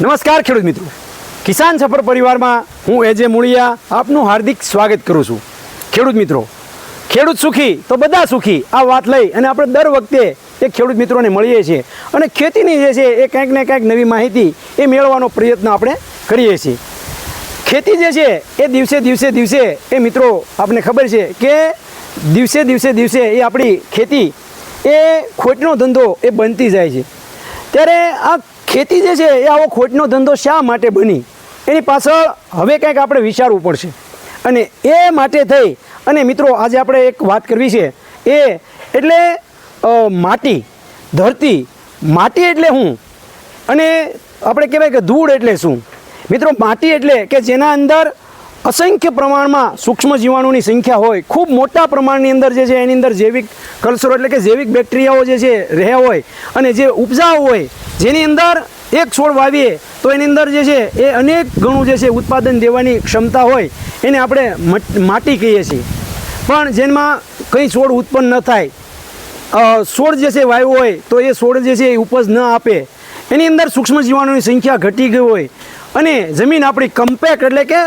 નમસ્કાર ખેડૂત મિત્રો. કિસાન સફર પરિવારમાં હું એજે મૂળિયા આપનું હાર્દિક સ્વાગત કરું છું. ખેડૂત મિત્રો, ખેડૂત સુખી તો બધા સુખી આ વાત લઈ અને આપણે દર વખતે એ ખેડૂત મિત્રોને મળીએ છીએ અને ખેતીની જે છે એ કંઈક ને કંઈક નવી માહિતી એ મેળવવાનો પ્રયત્ન આપણે કરીએ છીએ. ખેતી જે છે એ દિવસે દિવસે દિવસે એ મિત્રો આપને ખબર છે કે દિવસે દિવસે દિવસે એ આપણી ખેતી એ ખોટનો ધંધો એ બનતી જાય છે. ત્યારે આ ખેતી જે છે, એ આવો ખોટનો ધંધો શા માટે બની? એની પાછળ હવે કંઈક આપણે વિચારવું પડશે. અને એ માટે થઈ, અને મિત્રો, આજે આપણે એક વાત કરવી છે. એ એટલે માટી, ધરતી, માટી એટલે શું અને આપણે કહેવાય કે ધૂળ એટલે શું? મિત્રો, માટી એટલે કે જેના અંદર અસંખ્ય પ્રમાણમાં સૂક્ષ્મ જીવાણુની સંખ્યા હોય, ખૂબ મોટા પ્રમાણની અંદર જે છે, એની અંદર જૈવિક કલ્ચરો એટલે કે જૈવિક બેક્ટેરિયાઓ જે છે, રહ્યા હોય, અને જે ઉપજાવ હોય જેની અંદર એક છોડ વાવીએ તો એની અંદર જે છે એ અનેક ગણું જે છે ઉત્પાદન દેવાની ક્ષમતા હોય એને આપણે માટી કહીએ છીએ. પણ જેમાં કંઈ છોડ ઉત્પન્ન ન થાય છોડ જે છે વાયુ હોય તો એ છોડ જે છે એ ઉપજ ન આપે. એની અંદર સૂક્ષ્મ જીવાણુની સંખ્યા ઘટી ગઈ હોય અને જમીન આપણી કમ્પેક્ટ એટલે કે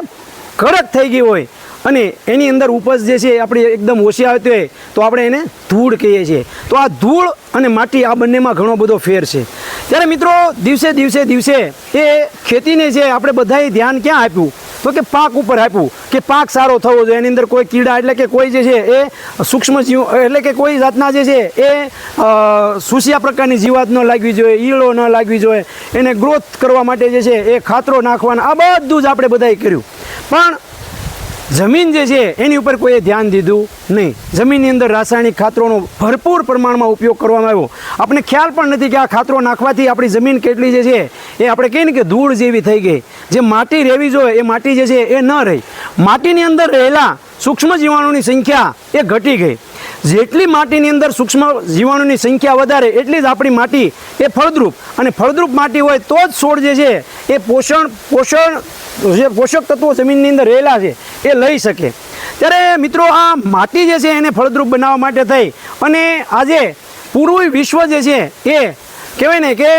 કડક થઈ ગઈ હોય. અને એની અંદર ઉપજ જે છે આપણી એકદમ ઓછી આવતી હોય તો આપણે એને ધૂળ કહીએ છીએ. તો આ ધૂળ અને માટી આ બંનેમાં ઘણો બધો ફેર છે. ત્યારે મિત્રો, દિવસે દિવસે દિવસે એ ખેતીને જે આપણે બધાએ ધ્યાન ક્યાં આપ્યું? તો કે પાક ઉપર આપ્યું. કે પાક સારો થવો જોઈએ. એની અંદર કોઈ કીડા એટલે કે કોઈ જે છે એ સૂક્ષ્મ જીવ એટલે કે કોઈ જાતના જે છે એ સુસિયા પ્રકારની જીવાત ન લાગવી જોઈએ ઈળો ન લાગવી જોઈએ. એને ગ્રોથ કરવા માટે જે છે એ ખાતરો નાખવાના. આ બધું જ આપણે બધાએ કર્યું. પણ જમીન જે છે, એની ઉપર કોઈએ ધ્યાન દીધું નહીં. જમીનની અંદર રાસાયણિક ખાતરોનો ભરપૂર પ્રમાણમાં ઉપયોગ કરવામાં આવ્યો. આપણે ખ્યાલ પણ નથી કે આ ખાતરો નાખવાથી આપણી જમીન કેટલી જે છે, એ આપણે કહીએ ને કે ધૂળ જેવી થઈ ગઈ. જે માટી રહેવી જોઈએ, એ માટી જે છે, એ ન રહી. માટીની અંદર રહેલા સૂક્ષ્મ જીવાણુની સંખ્યા એ ઘટી ગઈ. જેટલી માટીની અંદર સૂક્ષ્મ જીવાણુની સંખ્યા વધારે, એટલી જ આપણી માટી એ ફળદ્રુપ. અને ફળદ્રુપ માટી હોય તો જ છોડ જે છે, એ પોષણ પોષણ, જે પોષક તત્વો જમીનની અંદર રહેલા છે, એ લઈ શકે. ત્યારે મિત્રો, આ માટી જે છે, એને ફળદ્રુપ બનાવવા માટે થઈ. અને આજે પૂરું વિશ્વ જે છે, એ કહેવાય ને કે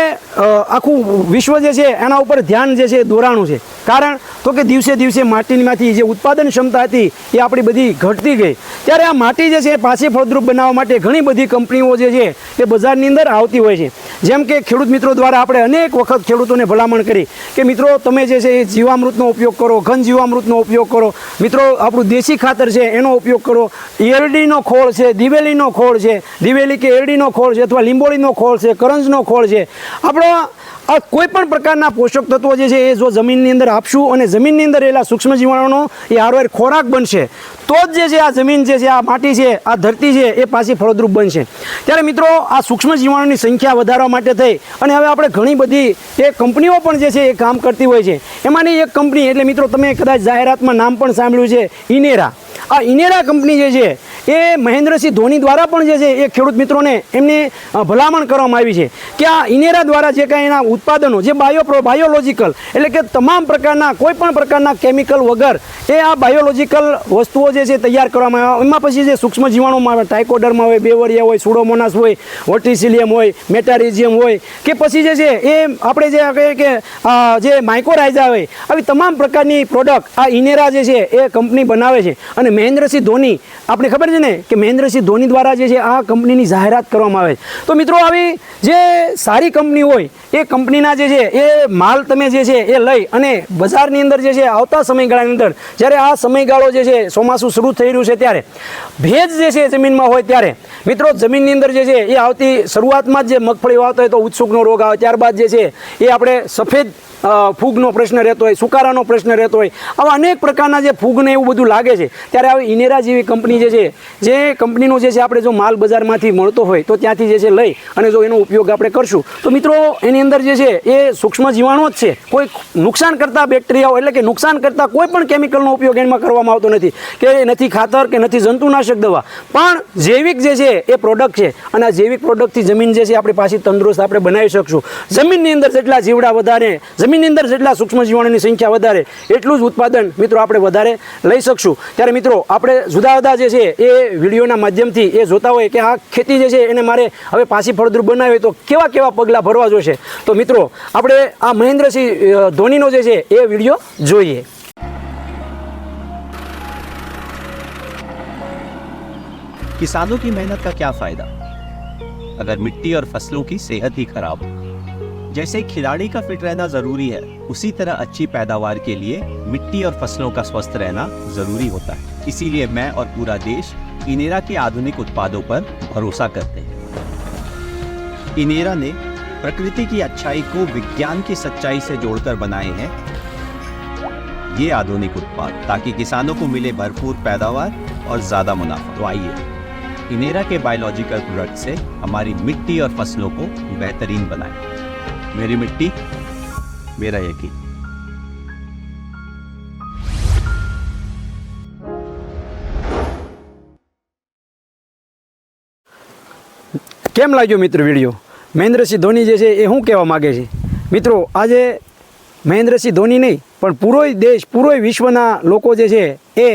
આખું વિશ્વ જે છે, એના ઉપર ધ્યાન જે છે દોરાણું છે. કારણ તો કે દિવસે દિવસે માટીમાંથી જે ઉત્પાદન ક્ષમતા હતી એ આપણી બધી ઘટતી ગઈ. ત્યારે આ માટી જે છે એ પાછી ફળદ્રુપ બનાવવા માટે ઘણી બધી કંપનીઓ જે છે એ બજારની અંદર આવતી હોય છે. જેમ કે ખેડૂત મિત્રો દ્વારા આપણે અનેક વખત ખેડૂતોને ભલામણ કરી કે મિત્રો તમે જે છે એ જીવામૃતનો ઉપયોગ કરો, ઘન જીવામૃતનો ઉપયોગ કરો. મિત્રો, આપણું દેશી ખાતર છે એનો ઉપયોગ કરો. એરડીનો ખોળ છે, દિવેલીનો ખોળ છે, દિવેલી કે એરડીનો ખોળ છે અથવા લીંબોળીનો ખોળ છે, કરંજનો ખોળ છે. આપણો આ કોઈ પણ પ્રકારના પોષક તત્વો જે છે એ જો જમીનની અંદર આપશું અને જમીનની અંદર રહેલા સૂક્ષ્મ જીવાણુનો એ હારવાર ખોરાક બનશે, તો જ જે છે આ જમીન જે છે, આ માટી છે, આ ધરતી છે, એ પાછી ફળદ્રુપ બનશે. ત્યારે મિત્રો, આ સૂક્ષ્મ જીવાણુની સંખ્યા વધારવા માટે થઈ અને હવે આપણે ઘણી બધી એ કંપનીઓ પણ જે છે એ કામ કરતી હોય છે. એમાંની એક કંપની, એટલે મિત્રો, તમે કદાચ જાહેરાતમાં નામ પણ સાંભળ્યું છે ઇનેરા આ ઇનેરા કંપની જે છે એ મહેન્દ્રસિંહ ધોની દ્વારા પણ જે છે, એ ખેડૂત મિત્રોને એમની ભલામણ કરવામાં આવી છે કે આ ઇનેરા દ્વારા જે કાંઈ એના ઉત્પાદનો, જે બાયો બાયોલોજિકલ એટલે કે તમામ પ્રકારના, કોઈ પણ પ્રકારના કેમિકલ વગર એ આ બાયોલોજિકલ વસ્તુઓ જે છે, તૈયાર કરવામાં આવે. એમાં પછી જે સૂક્ષ્મ જીવાણુમાં આવે ટાઇકોડરમાં હોય, બેવરિયા હોય સુડોમોનાસ હોય વર્ટિસિલિયમ હોય મેટારિઝિયમ હોય, કે પછી જે છે, એ આપણે જે કહીએ કે જે માઇકોરાઇઝા હોય આવી તમામ પ્રકારની પ્રોડક્ટ આ ઇનેરા જે છે, એ કંપની બનાવે છે. અને મહેન્દ્રસિંહ ધોની આપણે ખબર છે ને કે મહેન્દ્રસિંહ ધોની દ્વારા જે છે આ કંપનીની જાહેરાત કરવામાં આવે. છે તો મિત્રો આવી જે સારી કંપની હોય, એ કંપનીના જે છે, એ માલ તમે જે છે, એ લઈ અને બજારની અંદર જે છે, આવતા સમયગાળાની અંદર, જ્યારે આ સમયગાળો જે છે, ચોમાસું શરૂ થઈ રહ્યું છે ત્યારે, ભેજ જે છે જમીનમાં હોય ત્યારે, મિત્રો જમીનની અંદર જે છે, એ આવતી શરૂઆતમાં જ જે મગફળી વાવતો હોય તો ઉત્સુકનો રોગ આવે, ત્યારબાદ જે છે, એ આપણે સફેદ ફૂગનો પ્રશ્ન રહેતો હોય, સુકારાનો પ્રશ્ન રહેતો હોય, આવા અનેક પ્રકારના જે ફૂગને એવું બધું લાગે છે, ત્યારે આવી ઇનેરા જેવી કંપની જે છે, જે કંપનીનો જે છે, આપણે જો માલ બજારમાંથી મળતો હોય, તો ત્યાંથી જે છે લઈ અને જો એનો ઉપયોગ આપણે કરશું. તો મિત્રો, એની અંદર જે છે, એ સૂક્ષ્મ જીવાણુ જ છે. કોઈ નુકસાન કરતા બેક્ટેરિયાઓ, એટલે કે નુકસાન કરતા કોઈ પણ કેમિકલનો ઉપયોગ એમાં કરવામાં આવતો નથી, કે નથી ખાતર, કે નથી જંતુનાશક દવા. પણ જૈવિક જે છે, એ પ્રોડક્ટ છે, અને આ જૈવિક પ્રોડક્ટથી જમીન જે છે, આપણે પાછી તંદુરસ્ત આપણે બનાવી શકશું. જમીનની અંદર જેટલા જીવડા વધારે જમીનની અંદર જેટલા સૂક્ષ્મ જીવાણુની સંખ્યા વધારે એટલું જ ઉત્પાદન મિત્રો આપણે વધારે લઈ શકશું ત્યારે મિત્રો આપણે જુદા જુદા જે છે એ વિડીયોના માધ્યમથી એ જોતા હોય કે આ ખેતી જે છે એને મારે હવે પાછી ફળદ્રુપ બનાવી હોય તો કેવા કેવા પગલાં ભરવા જોશે તો મિત્રો આપણે આ મહેન્દ્રસિંહ અ, ધોનીનો જે છે એ વિડીયો જોઈએ किसानों की मेहनत का क्या फायदा अगर मिट्टी और फसलों की सेहत ही खराब हो जैसे खिलाड़ी का फिट रहना ज़रूरी है, उसी तरह अच्छी पैदावार के लिए मिट्टी और फ़सलों का स्वस्थ रहना ज़रूरी होता है। इसीलिए मैं और पूरा देश इनेरा के आधुनिक उत्पादों पर भरोसा करते हैं। इनेरा ने प्रकृति की अच्छाई को विज्ञान की सच्चाई से जोड़कर बनाए हैं। ये आधुनिक उत्पाद, ताकि किसानों को मिले भरपूर पैदावार और ज़्यादा मुनाफा। तो आइए, इनेरा के बायोलॉजिकल प्रोडक्ट से हमारी मिट्टी और फ़सलों को बेहतरीन बनाएँ। मेरी मिट्टी मेरा यकीन કેમ લાગ્યો મિત્ર વિડીયો મહેન્દ્રસિંહ ધોની જે છે એ શું કહેવા માગે છે મિત્રો આજે મહેન્દ્રસિંહ ધોની નહીં પણ પૂરોય દેશ પૂરોય વિશ્વના લોકો જે છે એ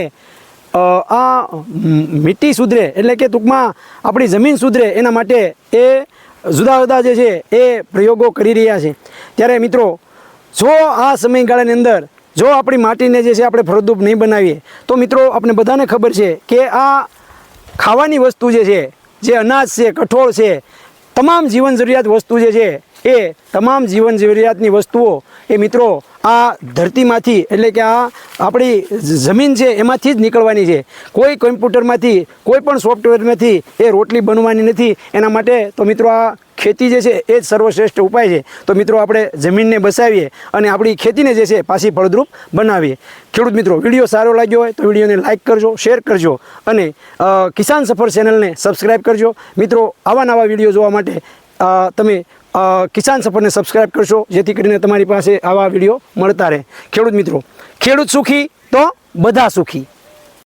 અ, આ મ- મિટ્ટી સુધરે એટલે કે ટૂંકમાં આપણી જમીન સુધરે એના માટે એ જુદા જુદા જે છે એ પ્રયોગો કરી રહ્યા છે. ત્યારે મિત્રો, જો આ સમયગાળાની અંદર જો આપણી માટીને જે છે આપણે ફળદ્રુપ નહીં બનાવીએ, તો મિત્રો આપણે બધાને ખબર છે કે આ ખાવાની વસ્તુ જે છે, જે અનાજ છે, કઠોળ છે, તમામ જીવન જરૂરિયાત વસ્તુ જે છે એ તમામ જીવન જરૂરિયાતની વસ્તુઓ, એ મિત્રો આ ધરતીમાંથી એટલે કે આ આપણી જમીન છે, એમાંથી જ નીકળવાની છે. કોઈ કમ્પ્યુટરમાંથી, કોઈ પણ સોફ્ટવેરમાંથી એ રોટલી બનવાની નથી. એના માટે તો મિત્રો આ ખેતી જે છે, એ જ સર્વશ્રેષ્ઠ ઉપાય છે. તો મિત્રો આપણે જમીનને બસાવીએ અને આપણી ખેતીને જે છે, પાછી ફળદ્રુપ બનાવીએ. ખેડૂત મિત્રો, વીડિયો સારો લાગ્યો હોય તો વિડીયોને લાઇક કરજો, શેર કરજો અને કિસાન સફર ચેનલને સબસ્ક્રાઈબ કરજો. મિત્રો, આવા નવા વીડિયો જોવા માટે તમે કિસાન સફરને સબસ્ક્રાઈબ કરશો, જેથી કરીને તમારી પાસે આવા વીડિયો મળતા રહે. ખેડૂત મિત્રો, ખેડૂત સુખી તો બધા સુખી.